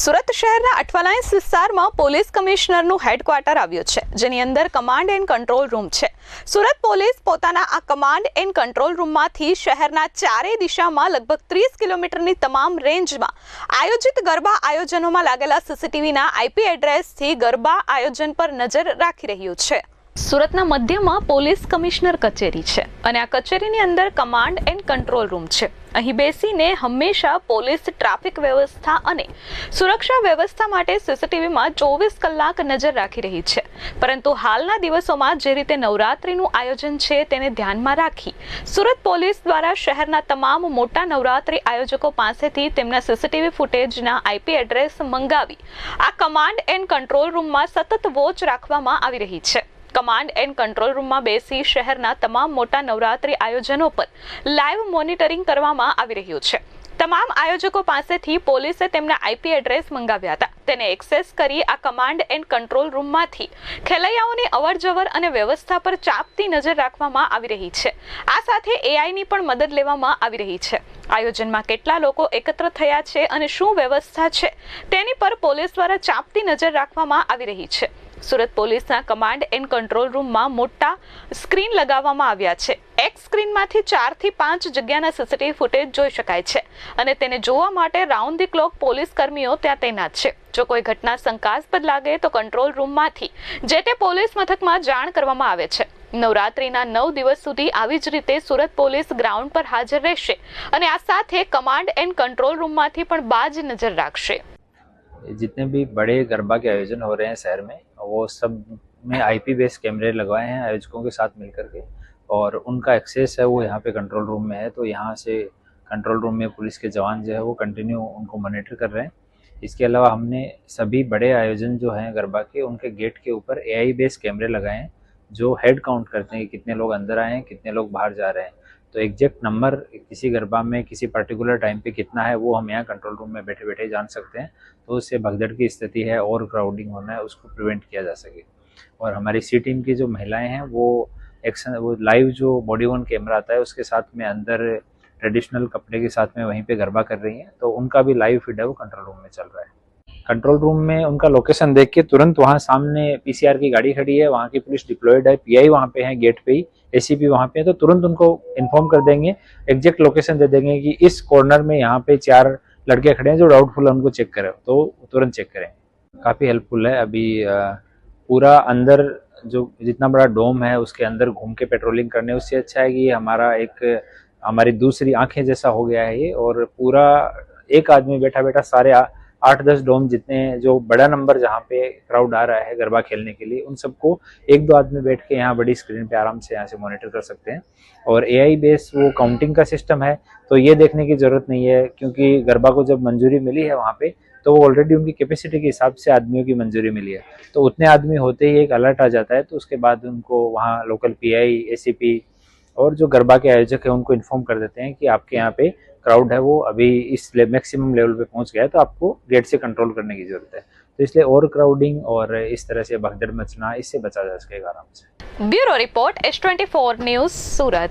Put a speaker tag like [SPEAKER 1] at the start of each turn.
[SPEAKER 1] સુરત શહેરના અઠવાલાયન્સ વિસ્તારમાં police કમિશનરનું headquarter આવ્યું છે, જેની અંદર કમાન્ડ એન્ડ કંટ્રોલ રૂમ છે. સુરત પોલીસ પોતાના આ કમાન્ડ એન્ડ કંટ્રોલ રૂમમાંથી શહેરના ચારેય દિશામાં લગભગ ત્રીસ કિલોમીટરની તમામ રેન્જમાં આયોજિત ગરબા આયોજનોમાં લાગેલા સીસીટીવીના આઈપી એડ્રેસથી ગરબા આયોજન પર નજર રાખી રહ્યું છે. સુરતના મધ્યમાં પોલીસ કમિશનર કચેરી છે અને આ કચેરીની અંદર કમાન્ડ એન્ડ કંટ્રોલ રૂમ છે. અહીં બેસીને હંમેશા પોલીસ ટ્રાફિક વ્યવસ્થા અને સુરક્ષા વ્યવસ્થા માટે સીસીટીવીમાં ચોવીસ કલાક નજર રાખી રહી છે. પરંતુ હાલના દિવસોમાં જે રીતે નવરાત્રિનું આયોજન છે તેને ધ્યાનમાં રાખી સુરત પોલીસ દ્વારા શહેરના તમામ મોટા નવરાત્રિ આયોજકો પાસેથી તેમના સીસીટીવી ફૂટેજના આઈપી એડ્રેસ મંગાવી આ કમાન્ડ એન્ડ કંટ્રોલ રૂમમાં સતત વોચ રાખવામાં આવી રહી છે. કમાન્ડ એન્ડ કંટ્રોલ રૂમમાં બેસી શહેરના તમામ મોટા નવરાત્રી આયોજનો પર લાઈવ મોનિટરિંગ કરવામાં આવી રહ્યું છે. તમામ આયોજકો પાસેથી પોલીસે તેમના આઈપી એડ્રેસ મંગાવ્યા હતા. તેને એક્સેસ કરી આ કમાન્ડ એન્ડ કંટ્રોલ રૂમમાંથી ખેલૈયાઓની અવરજવર અને વ્યવસ્થા પર ચાપતી નજર રાખવામાં આવી રહી છે. આ સાથે એઆઈની પણ મદદ લેવામાં આવી રહી છે. આયોજનમાં કેટલા લોકો એકત્ર થયા છે અને શું વ્યવસ્થા છે તેની પર પોલીસ દ્વારા ચાપતી નજર રાખવામાં આવી રહી છે. સુરત પોલીસના કમાન્ડ એન્ડ કંટ્રોલ રૂમમાં મોટા સ્ક્રીન લગાવવામાં આવ્યા છે. એક સ્ક્રીનમાંથી ચારથી પાંચ જગ્યાના સીસીટીવી ફૂટેજ જોઈ શકાય છે અને તેને જોવા માટે રાઉન્ડ ધી ક્લોક પોલીસ કર્મીઓ ત્યાં તૈનાત છે. જો કોઈ ઘટના શંકાસ્પદ લાગે તો કંટ્રોલ રૂમમાંથી જે તે પોલીસ મથકમાં જાણ કરવામાં આવે છે. નવરાત્રિના નવ દિવસ સુધી આવી જ રીતે સુરત પોલીસ ગ્રાઉન્ડ પર હાજર રહેશે અને આ સાથે કમાન્ડ એન્ડ કંટ્રોલ રૂમમાંથી પણ બાજ નજર રાખશે.
[SPEAKER 2] जितने भी बड़े गरबा के आयोजन हो रहे हैं शहर में, वो सब में आईपी बेस्ड कैमरे लगवाए हैं आयोजकों के साथ मिलकर के। और उनका एक्सेस है, वो यहाँ पे कंट्रोल रूम में है तो यहाँ से कंट्रोल रूम में पुलिस के जवान जो है, वो कंटिन्यू उनको मॉनिटर कर रहे हैं। इसके अलावा हमने सभी बड़े आयोजन जो हैं गरबा के, उनके गेट के ऊपर एआई बेस्ड कैमरे लगाए हैं, जो हेड काउंट करते हैं कि कितने लोग अंदर आए हैं, कितने लोग बाहर जा रहे हैं। तो एग्जैक्ट नंबर किसी गरबा में, किसी पर्टिकुलर टाइम पे कितना है, वो हम यहाँ कंट्रोल रूम में बैठे बैठे जान सकते हैं। तो उससे भगदड़ की स्थिति है और क्राउडिंग होना है, उसको प्रिवेंट किया जा सके। और हमारी सी टीम की जो महिलाएँ हैं, वो एक्शन वो लाइव जो बॉडी वन कैमरा आता है, उसके साथ में अंदर ट्रेडिशनल कपड़े के साथ में वहीं पे गरबा कर रही हैं। तो उनका भी लाइव फ़ीड है, वो कंट्रोल रूम में चल रहा है। कंट्रोल रूम में उनका लोकेशन देख के तुरंत वहाँ सामने पीसीआर की गाड़ी खड़ी है, वहाँ की पुलिस डिप्लॉयड है पीआई वहाँ पे है गेट पे ही एसीपी वहाँ पे है तो तुरंत उनको इन्फॉर्म कर देंगे एग्जैक्ट लोकेशन दे देंगे कि इस कॉर्नर में यहाँ पे चार लड़के खड़े हैं जो डाउटफुल है, उनको चेक करें तो तुरंत चेक करें। काफ़ी हेल्पफुल है। अभी पूरा अंदर जो जितना बड़ा डोम है, उसके अंदर घूम के पेट्रोलिंग करने, उससे अच्छा है कि हमारा एक, हमारी दूसरी आँखें जैसा हो गया है ये, और पूरा एक आदमी बैठा बैठा सारे आठ दस डोम जितने जो बड़ा नंबर जहाँ पे क्राउड आ रहा है गरबा खेलने के लिए, उन सबको एक दो आदमी बैठ के यहाँ बड़ी स्क्रीन पे आराम से यहाँ से मॉनिटर कर सकते हैं। और एआई बेस वो काउंटिंग का सिस्टम है तो ये देखने की ज़रूरत नहीं है, क्योंकि गरबा को जब मंजूरी मिली है वहाँ पे तो वो ऑलरेडी उनकी कैपेसिटी के हिसाब से आदमियों की मंजूरी मिली है। तो उतने आदमी होते ही एक अलर्ट आ जाता है तो उसके बाद उनको वहाँ लोकल पीआई एसीपी और जो गरबा के आयोजक है उनको इन्फॉर्म कर देते हैं कि आपके यहाँ पे क्राउड है वो अभी इस ले, मैक्सिमम लेवल पे पहुँच गया है तो आपको गेट से कंट्रोल करने की ज़रूरत है। तो इसलिए ओवर क्राउडिंग और इस तरह से भगदड़ मचना इससे बचा जा सकेगा आराम से।
[SPEAKER 1] Bureau report S twenty news Surat.